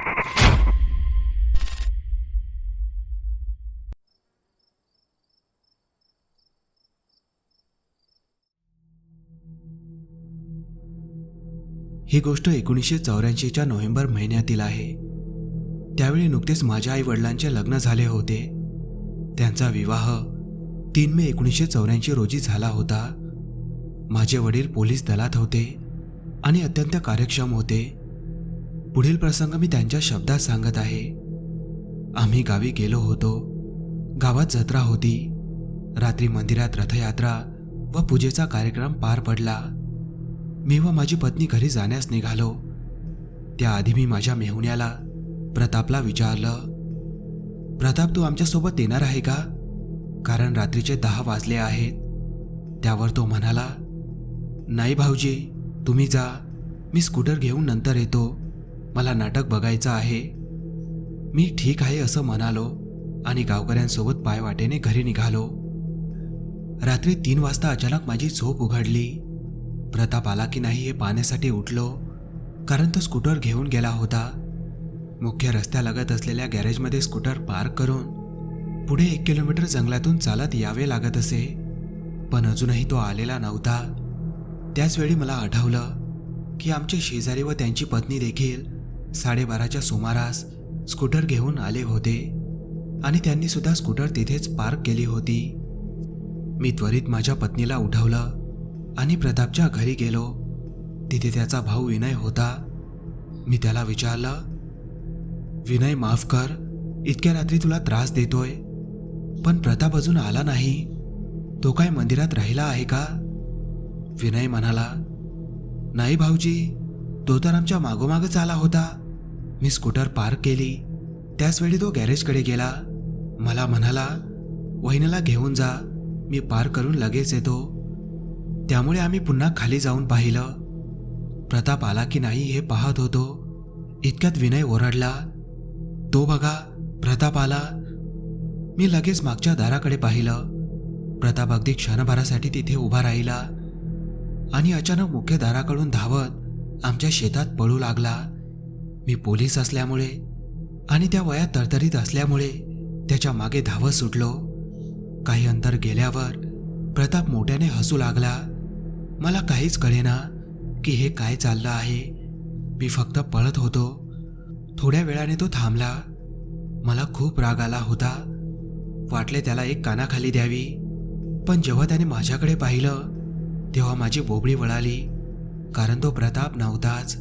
ही गोष्ट एकोणीसशे चौऱ्याऐंशीच्या नोव्हेंबर महिन्यातील आहे. त्यावेळी नुकतेच माझ्या आई वडिलांचे लग्न झाले होते. त्यांचा विवाह तीन मे एकोणीसशे चौऱ्याऐंशी रोजी झाला होता. माझे वडील पोलीस दलात होते आणि अत्यंत कार्यक्षम होते. पुढील प्रसंग मी त्यांच्या शब्दात सांगत आहे. आम्ही गावी गेलो होतो. गावात जत्रा होती. रात्री मंदिरात रथयात्रा व पूजेचा कार्यक्रम पार पडला. मी व माझी पत्नी घरी जाण्यास निघालो. त्याआधी मी माझ्या मेहुण्याला प्रतापला विचारलं प्रताप तू आमच्यासोबत येणार आहे का? कारण रात्रीचे दहा वाजले आहेत. त्यावर तो म्हणाला नाही भाऊजी तुम्ही जा. मी स्कूटर घेऊन नंतर येतो. मला नाटक बघायचं आहे. मी ठीक आहे असं म्हणालो आणि गावकऱ्यांसोबत पायवाटेने घरी निघालो. रात्री तीन वाजता अचानक माझी झोप उघडली. प्रताप आला की नाही हे पाहण्यासाठी उठलो कारण तो स्कूटर घेऊन गेला होता. मुख्य रस्त्यालगत असलेल्या गॅरेजमध्ये स्कूटर पार्क करून पुढे एक किलोमीटर जंगलातून चालत यावे लागत असे. पण अजूनही तो आलेला नव्हता. त्याचवेळी मला आठवलं की आमचे शेजारी व त्यांची पत्नी देखील साडेबाराच्या सुमारास स्कूटर घेऊन आले होते आणि त्यांनी सुद्धा स्कूटर तिथेच पार्क केली होती. मी त्वरित माझ्या पत्नीला उठवलं आणि प्रतापच्या घरी गेलो. तिथे त्याचा भाऊ विनय होता. मी त्याला विचारलं विनय माफ कर इतक्या रात्री तुला त्रास देतोय पण प्रताप अजून आला नाही. तो काय मंदिरात राहिला आहे का? विनय म्हणाला नाही भाऊजी तो तर आमच्या मागोमागच आला होता. मी स्कूटर पार्क केली. त्याचवेळी तो गॅरेजकडे गेला. मला म्हणाला वहिनीला घेऊन जा. मी पार्क करून लगेच येतो. त्यामुळे आम्ही पुन्हा खाली जाऊन पाहिलं. प्रताप आला की नाही हे पाहत होतो. इतक्यात विनय ओरडला. तो बघा प्रताप आला. मी लगेच मागच्या दाराकडे पाहिलं. प्रताप अगदी क्षणभरासाठी तिथे उभा राहिला. आणि अचानक मुख्य दाराकडून धावत आमच्या शेतात पळू लागला. मी पोलीस असल्यामुळे आणि त्या वयात तरतरीत असल्यामुळे त्याच्यामागे धावत सुटलो. काही अंतर गेल्यावर प्रताप मोठ्याने हसू लागला. मला काहीच कळेना की हे काय चाललं आहे. मी फक्त पळत होतो. थोड्या वेळाने तो थांबला. मला खूप राग आला होता. वाटले त्याला एक कानाखाली द्यावी. पण जेव्हा त्याने माझ्याकडे पाहिलं तेव्हा माझी बोबडी वळाली. कारण तो प्रताप नव्हताच.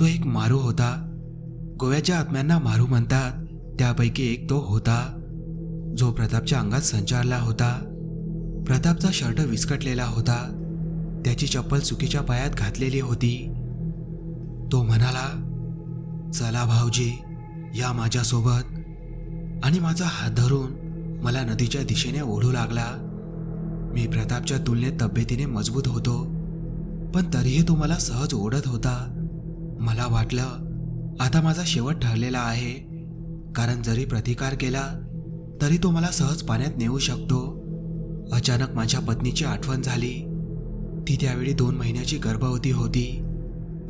तो एक मारू होता. गोव्याच्या आत्म्यांना मारू म्हणतात. त्यापैकी एक तो होता. जो प्रतापच्या अंगात संचारला होता. प्रतापचा शर्ट विस्कटलेला होता. त्याची चप्पल चुकीच्या पायात घातलेली होती. तो म्हणाला चला भाऊजी या माझ्यासोबत. आणि माझा हात धरून मला नदीच्या दिशेने ओढू लागला. मी प्रतापच्या तुलनेत तब्येतीने मजबूत होतो. पण तरीही तो मला सहज ओढत होता. मला वाटलं आता माझा शेवट ठरलेला आहे. कारण जरी प्रतिकार केला तरी तो मला सहज पाण्यात नेऊ शकतो. अचानक माझ्या पत्नीची आठवण झाली. ती त्यावेळी दोन महिन्याची गर्भवती होती.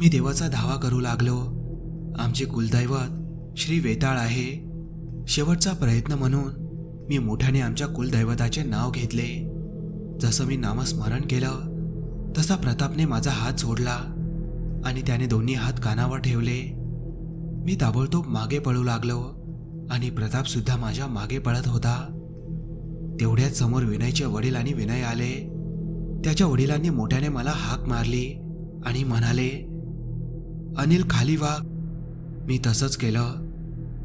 मी देवाचा धावा करू लागलो. आमचे कुलदैवत श्री वेताळ आहे. शेवटचा प्रयत्न म्हणून मी मोठ्याने आमच्या कुलदैवताचे नाव घेतले. जसं मी नामस्मरण केलं तसा प्रतापने माझा हात सोडला आणि त्याने दोन्ही हात कानावर ठेवले. मी ताबडतोब मागे पळू लागलो आणि प्रताप सुद्धा माझ्या मागे पळत होता. तेवढ्याच समोर विनयचे वडील आणि विनय आले. त्याच्या वडिलांनी मोठ्याने मला हाक मारली आणि म्हणाले अनिल खाली वाघ मी तसंच केलं.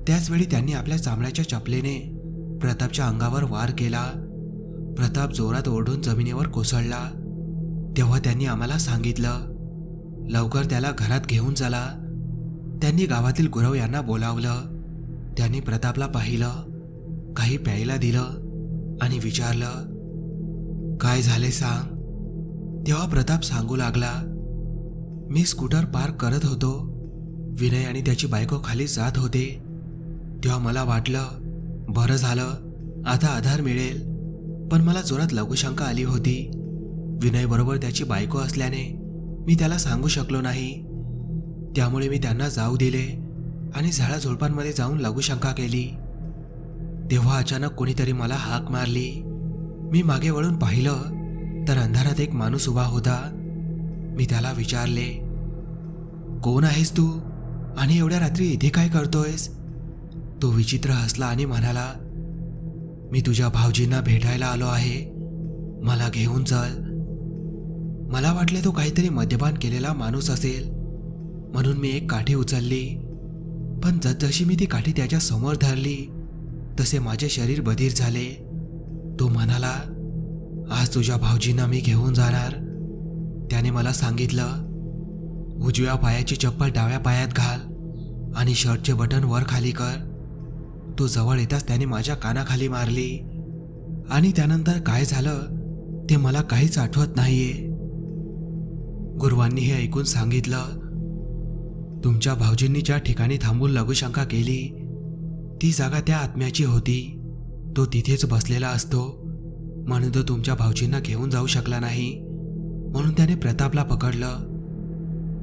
त्याचवेळी त्यांनी आपल्या चामड्याच्या चपलेने प्रतापच्या अंगावर वार केला. प्रताप जोरात ओढून जमिनीवर कोसळला. तेव्हा त्यांनी आम्हाला सांगितलं लवकर त्याला घरात घेऊन चला. त्यांनी गावातील गुरव यांना बोलावलं. त्यांनी प्रतापला पाहिलं. काही प्यायला दिलं आणि विचारलं काय झाले सांग? तेव्हा प्रताप सांगू लागला मी स्कूटर पार्क करत होतो. विनय आणि त्याची बायको खाली जात होते. तेव्हा मला वाटलं बरं झालं आता आधार मिळेल. पण मला जोरात लघुशंका आली होती. विनयबरोबर त्याची बायको असल्याने मी त्याला सांगू शकलो नाही. त्यामुळे मी त्यांना जाऊ दिले आणि झाडाझुडपांमध्ये जाऊन लघुशंका केली. तेव्हा अचानक कोणीतरी मला हाक मारली. मी मागे वळून पाहिलं तर अंधारात एक माणूस उभा होता. मी त्याला विचारले कोण आहेस तू? आणि एवढ्या रात्री इथे काय करतोयस? तो विचित्र हसला आणि म्हणाला मी तुझ्या भावजींना भेटायला आलो आहे. मला घेऊन चल. मला वाटले तो काहीतरी मद्यपान केलेला माणूस असेल. म्हणून मी एक काठी उचलली. पण जसजशी मी ती काठी त्याच्यासमोर धरली तसे माझे शरीर बधीर झाले. तो म्हणाला आज तुझ्या भाऊजींना मी घेऊन जाणार. त्याने मला सांगितलं उजव्या पायाची चप्पल डाव्या पायात घाल आणि शर्टचे बटन वर खाली कर. तो जवळ येताच त्याने माझ्या कानाखाली मारली. आणि त्यानंतर काय झालं ते मला काहीच आठवत नाहीये. गुरुवांनी हे ऐकून सांगितलं तुमच्या भाऊजींनी ज्या ठिकाणी थांबून लघुशंका केली ती जागा त्या आत्म्याची होती. तो तिथेच बसलेला असतो. म्हणून तो तुमच्या भाऊजींना घेऊन जाऊ शकला नाही. म्हणून त्याने प्रतापला पकडलं.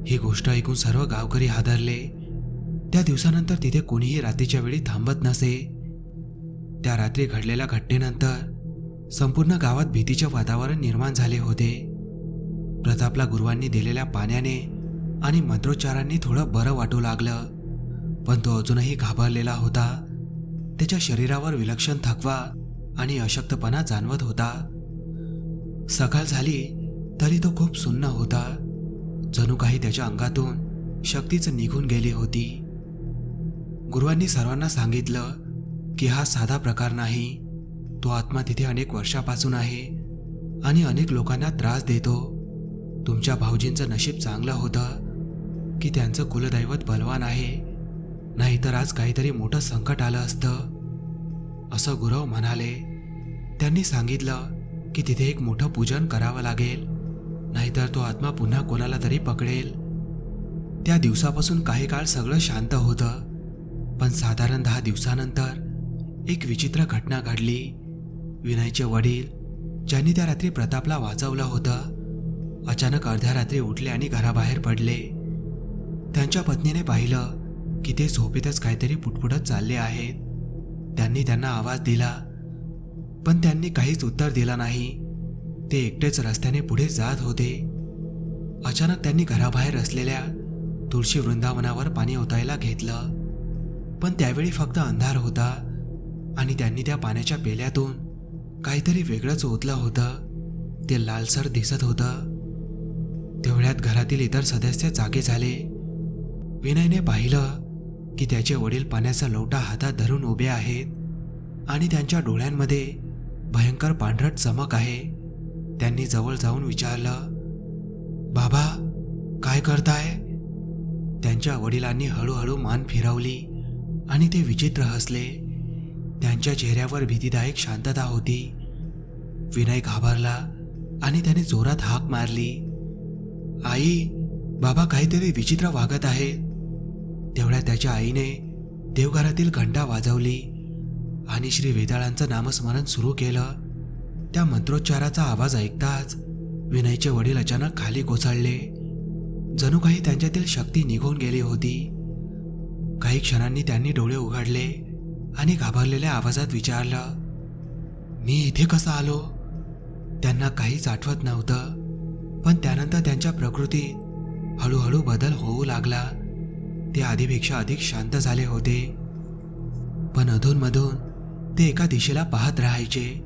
ही गोष्ट ऐकून सर्व गावकरी हादरले. त्या दिवसानंतर तिथे कोणीही रात्रीच्या वेळी थांबत नसे. त्या रात्री घडलेल्या घटनेनंतर संपूर्ण गावात भीतीचे वातावरण निर्माण झाले होते. प्रतापला गुरुवांनी दिलेल्या पाण्याने आणि मंत्रोच्चारांनी थोडं बरं वाटू लागलं. पण तो अजूनही घाबरलेला होता. त्याच्या शरीरावर विलक्षण थकवा आणि अशक्तपणा जाणवत होता. सकाळ झाली तरी तो खूप सुन्न होता. जणू काही त्याच्या अंगातून शक्तीच निघून गेली होती. गुरुवांनी सर्वांना सांगितलं की हा साधा प्रकार नाही. तो आत्मा तिथे अनेक वर्षापासून आहे आणि अनेक लोकांना त्रास देतो. तुमच्या भाऊजींचं नशीब चांगलं होतं. की त्यांचं कुलदैवत बलवान आहे. नाहीतर आज काहीतरी मोठं संकट आलं असतं. असं गुरव म्हणाले. त्यांनी सांगितलं की तिथे एक मोठं पूजन करावं लागेल. नाहीतर तो आत्मा पुन्हा कोणाला तरी पकडेल. त्या दिवसापासून काही काळ सगळं शांत होतं. पण साधारण दहा दिवसानंतर एक विचित्र घटना घडली. विनयचे वडील ज्यांनी त्या रात्री प्रतापला वाचवलं होतं अचानक अर्ध्या रात्री उठले आणि घराबाहेर पडले. त्यांच्या पत्नीने पाहिलं की ते झोपेतच काहीतरी पुटपुटत चालले आहेत. त्यांनी त्यांना आवाज दिला पण त्यांनी काहीच उत्तर दिलं नाही. ते एकटेच रस्त्याने पुढे जात होते. अचानक त्यांनी घराबाहेर असलेल्या तुळशी वृंदावनावर पाणी ओतायला घेतलं पण त्यावेळी फक्त अंधार होता आणि त्यांनी त्या पाण्याच्या पेल्यातून काहीतरी वेगळंच ओतलं होतं. ते लालसर दिसत होतं. तेवढ्यात घरातील इतर सदस्य जागे झाले. विनयने पाहिलं की त्याचे वडील पाण्याचा लोटा हातात धरून उभे आहेत आणि त्यांच्या डोळ्यांमध्ये भयंकर पांढरट चमक आहे. त्यांनी जवळ जाऊन विचारलं बाबा काय करताय? त्यांच्या वडिलांनी हळूहळू मान फिरवली आणि ते विचित्र हसले. त्यांच्या चेहऱ्यावर भीतीदायक शांतता होती. विनय घाबरला आणि त्याने जोरात हाक मारली. आई बाबा काहीतरी विचित्र वागत आहेत. तेवढ्या त्याच्या आईने देवघरातील घंटा वाजवली आणि श्री वेदाळांचं नामस्मरण सुरू केलं. त्या मंत्रोच्चाराचा आवाज ऐकताच विनयचे वडील अचानक खाली कोसळले. जणू काही त्यांच्यातील शक्ती निघून गेली होती. काही क्षणांनी त्यांनी डोळे उघडले आणि घाबरलेल्या आवाजात विचारलं मी इथे कसं आलो? त्यांना काहीच आठवत नव्हतं पण त्यानंतर त्यांच्या प्रकृतीत हळूहळू बदल होऊ लागला. ते आधीपेक्षा अधिक शांत झाले होते. पण अधूनमधून ते एका दिशेला पाहत राहायचे.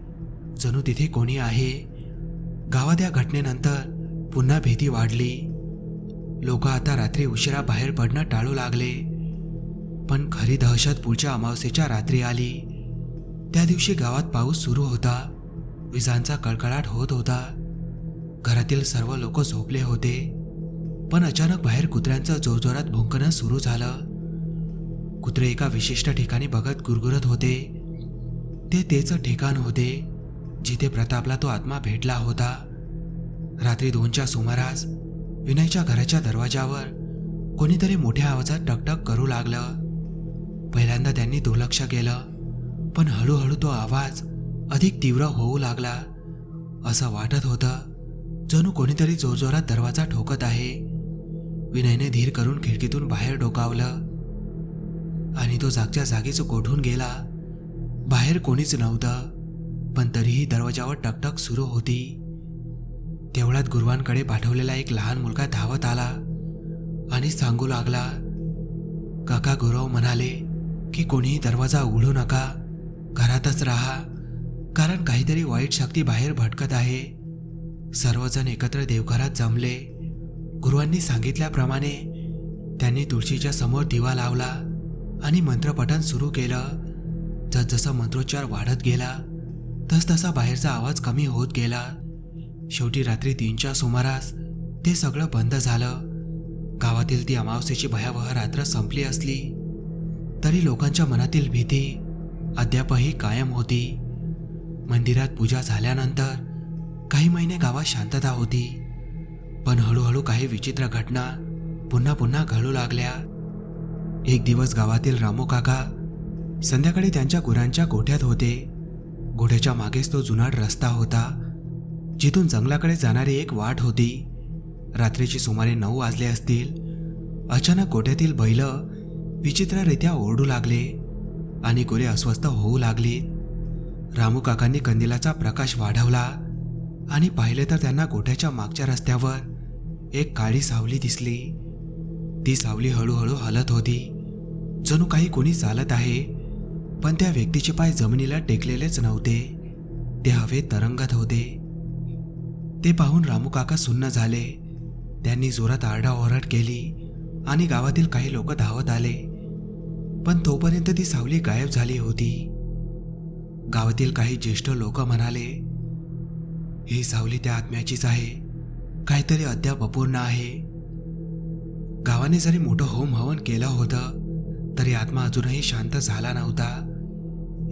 जणू तिथे कोणी आहे? गावात या घटनेनंतर पुन्हा भीती वाढली. लोक आता रात्री उशिरा बाहेर पडणं टाळू लागले. पण खरी दहशत पुढच्या अमावस्येच्या रात्री आली. त्या दिवशी गावात पाऊस सुरू होता. विजांचा कडकडाट होत होता. घरातील सर्व लोक झोपले होते. पण अचानक बाहेर कुत्र्यांचं जोरजोरात भुंकणं सुरू झालं. कुत्रे एका विशिष्ट ठिकाणी बघत गुरगुरत होते. ते तेच ठिकाण होते जिथे प्रतापला तो आत्मा भेटला होता. रात्री दोनच्या सुमारास विनयच्या घराच्या दरवाजावर कोणीतरी मोठ्या आवाजात टकटक करू लागलं. पहिल्यांदा त्यांनी दुर्लक्ष केलं पण हळूहळू तो आवाज अधिक तीव्र होऊ लागला. असं वाटत होतं जणू कोणीतरी जोरजोरात दरवाजा ठोकत आहे. विनयने धीर करून खिडकीतून बाहेर डोकावलं. आणि तो जागच्या जागीच कोठून गेला? बाहेर कोणीच नव्हतं. पण तरीही दरवाजावर टकटक सुरू होती. तेवढ्यात गुरुवांकडे पाठवलेला एक लहान मुलगा धावत आला आणि सांगू लागला काका गुरव म्हणाले की कोणीही दरवाजा उघडू नका घरातच राहा कारण काहीतरी वाईट शक्ती बाहेर भटकत आहे. सर्वजण एकत्र देवघरात जमले. गुरुवांनी सांगितल्याप्रमाणे त्यांनी तुळशीच्या समोर दिवा लावला आणि मंत्रपठण सुरू केलं. जसजसा मंत्रोच्चार वाढत गेला तसतसा बाहेरचा आवाज कमी होत गेला. शेवटी रात्री तीनच्या सुमारास ते सगळं बंद झालं. गावातील ती अमावस्येची भयावह रात्र संपली असली तरी लोकांच्या मनातील भीती अद्यापही कायम होती. मंदिरात पूजा झाल्यानंतर काही महिने गावात शांतता होती. पण हळूहळू काही विचित्र घटना पुन्हा पुन्हा घडू लागल्या. एक दिवस गावातील रामू काका संध्याकाळी त्यांच्या गुरांच्या गोठ्यात होते. गोठ्याच्या मागेच तो जुनाट रस्ता होता. जिथून जंगलाकडे जाणारी एक वाट होती. रात्रीची सुमारे नऊ वाजले असतील. अचानक गोठ्यातील बैल विचित्ररित्या ओरडू लागले आणि गुरे अस्वस्थ होऊ लागली. रामू काकांनी कंदिलाचा प्रकाश वाढवला आणि पाहिले तर त्यांना गोठ्याच्या मागच्या रस्त्यावर एक काळी सावली दिसली. ती सावली हळूहळू हलत होती. जणू काही कोणी चालत आहे पण त्या व्यक्तीचे पाय जमिनीला टेकलेलेच नव्हते. ते हवेत तरंगत होते. ते पाहून रामूकाका सुन्न झाले. त्यांनी जोरात आरडाओरड केली आणि गावातील काही लोक धावत आले. पण तोपर्यंत ती सावली गायब झाली होती. गावातील काही ज्येष्ठ लोक म्हणाले ही सावली त्या आत्म्याचीच आहे. काहीतरी अद्याप अपूर्ण आहे. गावाने जरी मोठं होम हवन केलं होतं तरी आत्मा अजूनही शांत झाला नव्हता.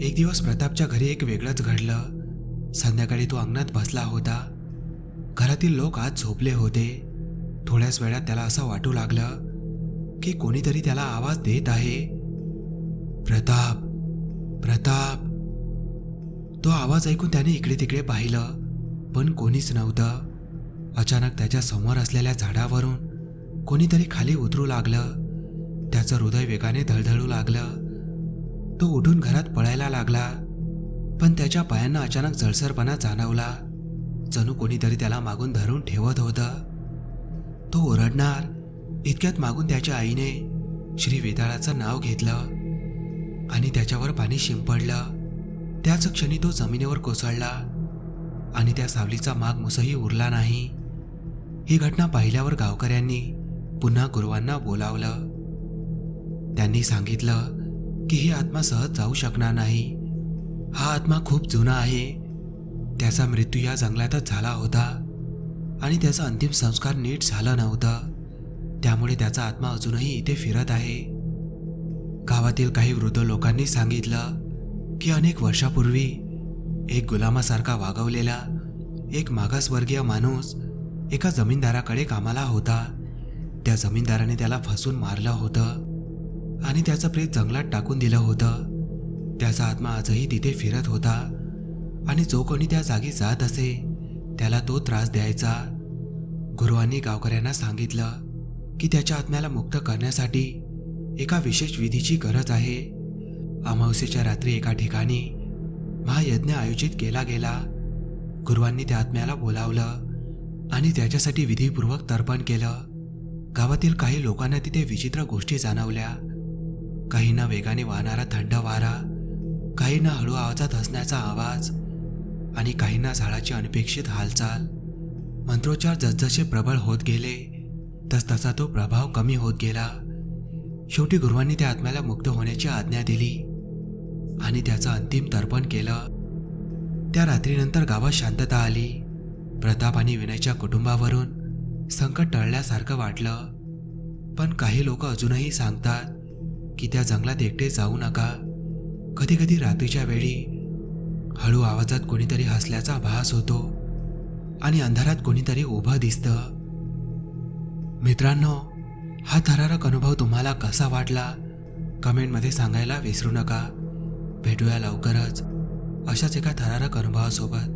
एक दिवस प्रतापच्या घरी एक वेगळंच घडलं. संध्याकाळी तो अंगणात बसला होता. घरातील लोक आज झोपले होते. थोड्याच वेळात त्याला असं वाटू लागलं की कोणीतरी त्याला आवाज देत आहे. प्रताप प्रताप. तो आवाज ऐकून त्याने इकडे तिकडे पाहिलं पण कोणीच नव्हतं. अचानक त्याच्यासमोर असलेल्या झाडावरून कोणीतरी खाली उतरू लागलं. त्याचं हृदय वेगाने धडधडू लागलं. तो उठून घरात पळायला लागला. पण त्याच्या पायांना अचानक जळसरपणा जाणवला. जणू कोणीतरी त्याला मागून धरून ठेवत होतं. तो ओरडणार इतक्यात मागून त्याच्या आईने श्री वेताळाचं नाव घेतलं. आणि त्याच्यावर पाणी शिंपडलं. त्याच क्षणी तो जमिनीवर कोसळला. आणि त्या सावलीचा माग मुसही उरला नाही. ही घटना पाहिल्यावर गावकऱ्यांनी पुन्हा गुरुवांना बोलावलं. त्यांनी सांगितलं की ही आत्मा सहज जाऊ शकणार नाही. हा आत्मा खूप जुना आहे. त्याचा मृत्यू या जंगलातच झाला होता आणि त्याचा अंतिम संस्कार नीट झाला नव्हतं. त्यामुळे त्याचा आत्मा अजूनही इथे फिरत आहे. गावातील काही वृद्ध लोकांनी सांगितलं की अनेक वर्षापूर्वी एक गुलामासारखा वागवलेला एक मागासवर्गीय माणूस एका जमीनदाराकडे कामाला होता. त्या जमीनदाराने त्याला फसून मारलं होतं आणि त्याचं प्रेत जंगलात टाकून दिलं होतं. त्याचा आत्मा आजही तिथे फिरत होता आणि जो कोणी त्या जागी जात असे त्याला तो त्रास द्यायचा. गुरुवांनी गावकऱ्यांना सांगितलं की त्याच्या आत्म्याला मुक्त करण्यासाठी एका विशेष विधीची गरज आहे. अमावस्येच्या रात्री एका ठिकाणी महायज्ञ आयोजित केला गेला. गुरुवांनी त्या आत्म्याला बोलावलं आणि त्याच्यासाठी विधीपूर्वक तर्पण केलं. गावातील काही लोकांना तिथे विचित्र गोष्टी जाणवल्या. काहींना वेगाने वाहणारा थंड वारा काहींना हळू आवाजात हसण्याचा आवाज आणि काहींना झाडाची अनपेक्षित हालचाल. मंत्रोच्चार जसजसे प्रबळ होत गेले तसतसा तो प्रभाव कमी होत गेला. शेवटी गुरुवांनी त्या आत्म्याला मुक्त होण्याची आज्ञा दिली. आणि त्याचं अंतिम तर्पण केलं. त्या रात्रीनंतर गावात शांतता आली. प्रताप आणि विनयच्या कुटुंबावरून संकट टळल्यासारखं वाटलं. पण काही लोक अजूनही सांगतात की त्या जंगलात एकटे जाऊ नका. कधी कधी रात्रीच्या वेळी हळू आवाजात कोणीतरी हसल्याचा भास होतो आणि अंधारात कोणीतरी उभं दिसतं. मित्रांनो हा थरारक अनुभव तुम्हाला कसा वाटला? कमेंटमध्ये सांगायला विसरू नका. भेटूया लवकरच अशाच एका थरारक अनुभवासोबत.